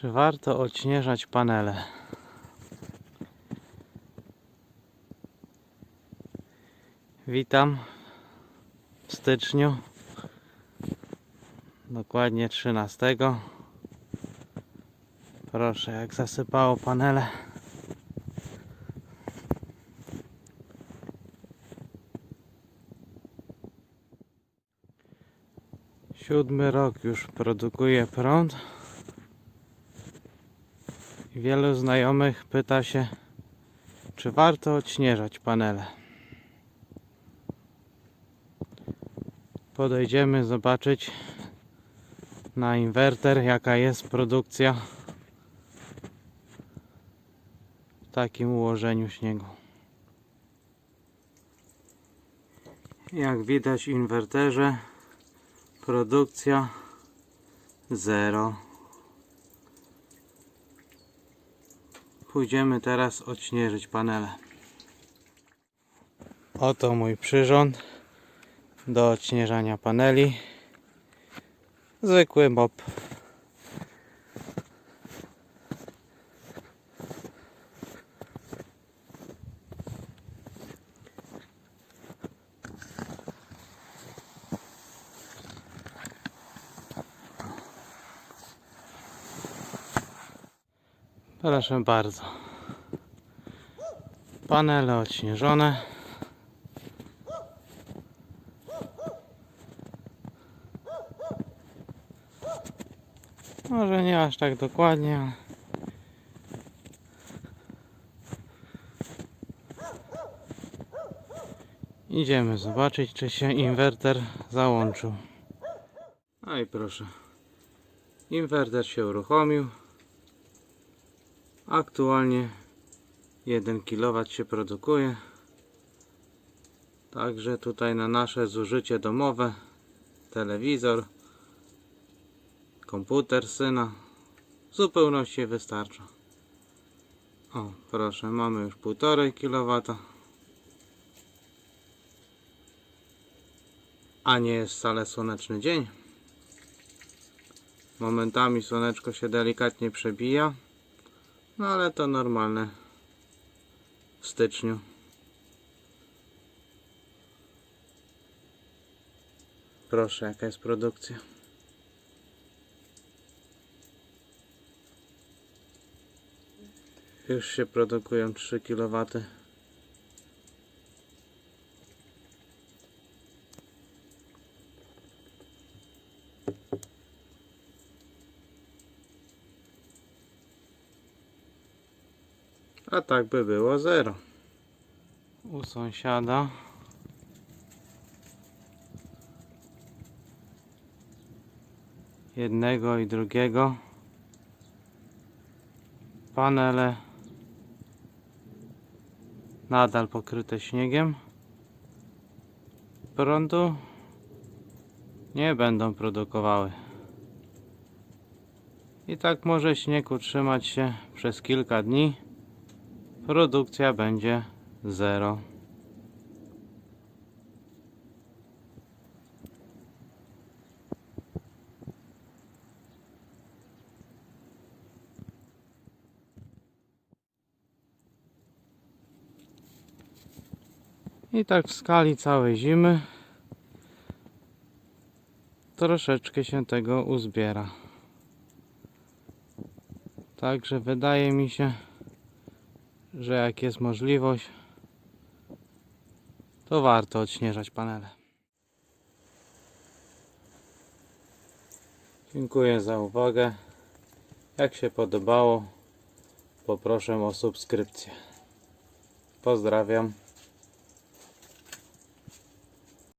Czy warto odśnieżać panele? Witam w styczniu, dokładnie 13. Proszę, jak zasypało panele. Siódmy rok już produkuje prąd. Wielu znajomych pyta się, czy warto odśnieżać panele. Podejdziemy zobaczyć na inwerter, jaka jest produkcja w takim ułożeniu śniegu. Jak widać w inwerterze produkcja zero. Pójdziemy teraz odśnieżyć panele. Oto mój przyrząd do odśnieżania paneli. Zwykły mop. Proszę bardzo. Panele odśnieżone. Może nie aż tak dokładnie. Idziemy zobaczyć, czy się inwerter załączył. No i proszę. Inwerter się uruchomił. Aktualnie 1 kW się produkuje. Także tutaj na nasze zużycie domowe telewizor, komputer syna w zupełności wystarcza. O, proszę, mamy już 1,5 kW. A nie jest wcale słoneczny dzień. Momentami słoneczko się delikatnie przebija. No ale to normalne w styczniu. Proszę, jaka jest produkcja. Już się produkują 3 kW. A tak by było zero. U sąsiada. Jednego i drugiego. Panele nadal pokryte śniegiem. Prądu nie będą produkowały. I tak może śnieg utrzymać się przez kilka dni produkcja będzie 0. I tak w skali całej zimy troszeczkę się tego uzbiera. Także wydaje mi się, że jak jest możliwość, to warto odśnieżać panele. Dziękuję za uwagę. Jak się podobało, poproszę o subskrypcję. Pozdrawiam.